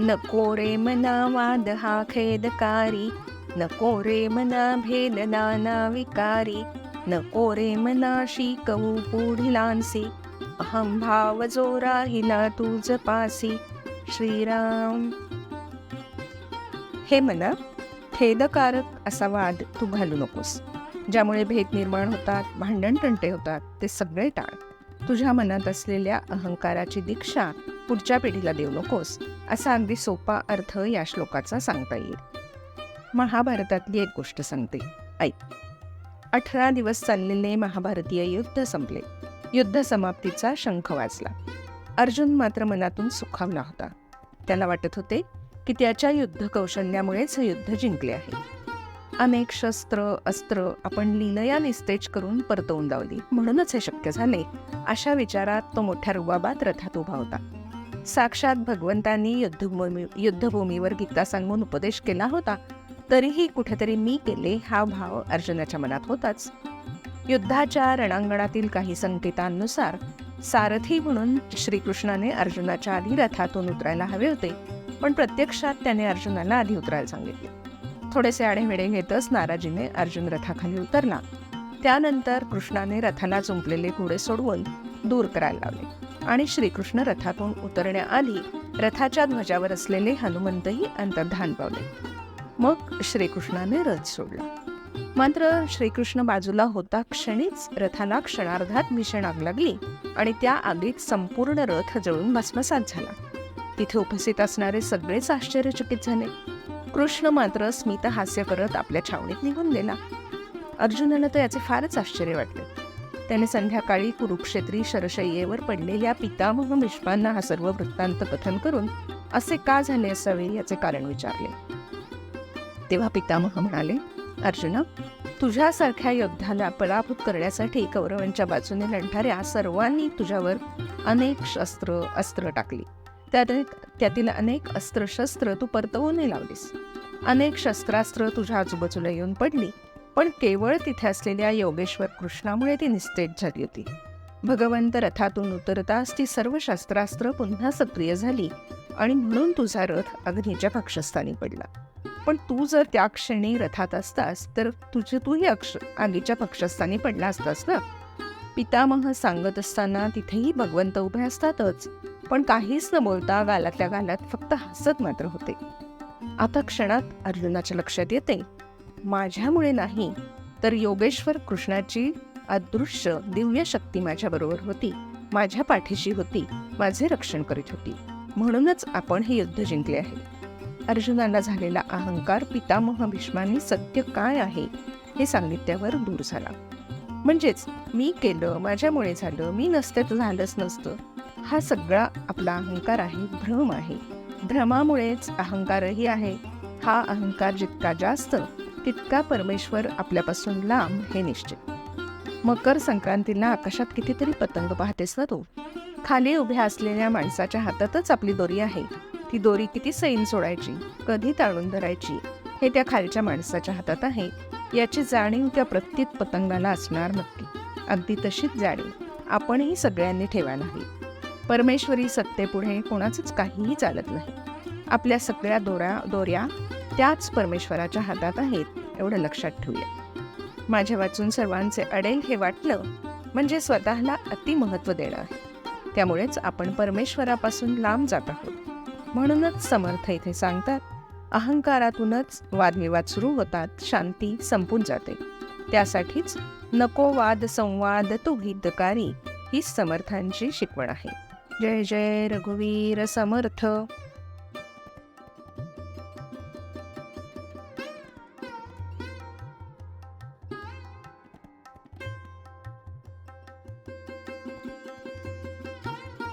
नको रे मना वाद हा खेदकारी नको रे मना भेद नाना विकारी नको रे मना शिकवू पुढिलांसी अहम भाव जो राहिला तुझ पासी श्रीराम. हे मना खेदकारक असा वाद तू घालू नकोस. ज्यामुळे भेद निर्माण होतात भांडण तंटे होतात ते सगळे टाळ. तुझ्या मनात असलेल्या अहंकाराची दीक्षा पुढच्या पिढीला देऊ नकोस असा अगदी सोपा अर्थ या श्लोकाचा सांगता येईल. महाभारतातली एक गोष्ट सांगते. ऐक. अठरा दिवस चाललेले महाभारतीय युद्ध संपले. युद्ध समाप्तीचा शंख वाजला. अर्जुन मात्र मनातून सुखावला होता. त्याला वाटत होते की त्याच्या युद्ध कौशल्यामुळेच हे युद्ध जिंकले आहे. अनेक शस्त्र अस्त्र आपण लीलया निस्तेज करून परतवून लावली. म्हणूनच हे शक्य झाले. अशा विचारात तो मोठ्या रुबाबात रथात उभा होता. साक्षात भगवंतांनी युद्धभूमी युद्धभूमीवर गीता सांगून उपदेश केला होता. तरीही कुठेतरी मी केले हा भाव अर्जुनाच्या मनात होताच. युद्धाच्या रणांगणातील काही संकेतांनुसार सारथी म्हणून श्रीकृष्णाने अर्जुनाच्या आधी रथातून उतरायला हवे होते पण प्रत्यक्षात त्याने अर्जुनाला आधी उतरायला सांगितले. थोडेसे आढेमेढे घेतच नाराजीने अर्जुन रथाखाली उतरला. त्यानंतर कृष्णाने रथाला चुंपलेले घोडे सोडवून दूर करायला लावले. आणि श्रीकृष्ण रथातून उतरण्याआधी रथाच्या ध्वजावर असलेले हनुमंतही अंतर्धान पावले. मग श्रीकृष्णाने रथ सोडला. मात्र श्रीकृष्ण बाजूला होता क्षणीच. रथाला क्षणार्धात भीषण आग लागली आणि त्या आगीत संपूर्ण रथ जळून भस्मसात झाला. तिथे उपस्थित असणारे सगळेच आश्चर्यचकित झाले. कृष्ण मात्र स्मित हास्य करत आपल्या छावणीत निघून गेला. अर्जुनाला तर याचे फारच आश्चर्य वाटले. त्याने संध्याकाळी कुरुक्षेत्री शरशय्येवर पडलेल्या पितामह भीष्मांना हा सर्व वृत्तांत कथन करून असे का झाले असावे याचे कारण विचारले. तेव्हा पितामह म्हणाले अर्जुना तुझ्यासारख्या योद्ध्याला पराभूत करण्यासाठी कौरवांच्या बाजूने लढणाऱ्या सर्वांनी तुझ्यावर अनेक शस्त्र अस्त्र टाकली. त्यात त्यातील अनेक अस्त्रशस्त्र तू परतवूनही लावलीस. अनेक शस्त्रास्त्र तुझ्या आजूबाजूला येऊन पडली. पण केवळ तिथे असलेल्या योगेश्वर कृष्णामुळे ती निस्तेज झाली होती. भगवंत रथातून उतरताच ती सर्व शस्त्रास्त्र पुन्हा सक्रिय झाली आणि म्हणून तुझा रथ अग्नीच्या कक्षस्थानी पडला. पण तू जर त्या क्षणी रथात असतास तर तुझे तूही अक्ष आगीच्या पक्षस्थानी पडला असतास ना? पितामह सांगत असताना तिथेही भगवंत उभे असतातच पण काहीच न बोलता गालातल्या गालात फक्त हसत मात्र होते. आता क्षणात अर्जुनाच्या लक्षात येते माझ्यामुळे नाही तर योगेश्वर कृष्णाची अदृश्य दिव्य शक्ती माझ्याबरोबर होती. माझ्या पाठीशी होती. माझे रक्षण करीत होती. म्हणूनच आपण हे युद्ध जिंकले आहे. अर्जुनाला झालेला अहंकार पितामह भीष्मांनी सत्य काय आहे हे सांगितल्यावर दूर झाला. म्हणजेच मी केलं माझ्यामुळे झालं मी नसते तर झालंच नसतं. हा सगळा आपला अहंकार आहे भ्रम आहे. भ्रमामुळेच अहंकारही आहे. हा अहंकार जितका जास्त तितका परमेश्वर आपल्यापासून लांब हे निश्चित. मकर संक्रांतीला आकाशात कितीतरी पतंग पाहतेस ना तू? खाली उभ्या असलेल्या माणसाच्या हातातच आपली दोरी आहे. ती दोरी किती सैन सोडायची कधी ताळून धरायची हे त्या खालच्या माणसाच्या हातात आहे. याची जाणीव त्या प्रत्येक पतंगाला असणार नक्की. अगदी तशीच जाणीव आपणही सगळ्यांनी ठेवायला हवी. परमेश्वरी सत्तेपुढे कोणाचंच काहीही चालत नाही. आपल्या सगळ्या दोऱ्या दोऱ्या त्याच परमेश्वराच्या हातात आहेत एवढं लक्षात ठेवूया. माझ्या वाचून सर्वांचे अडेल हे वाटलं म्हणजे स्वतःला अतिमहत्व देणं आहे त्यामुळेच आपण परमेश्वरापासून लांब जात आहोत. म्हणूनच समर्थ इथे सांगतात अहंकारातूनच वादविवाद सुरू होतात शांती संपून जाते. त्यासाठीच नको वाद संवाद तो हितकारी ही समर्थांची शिकवण आहे. जय जय रघुवीर समर्थ.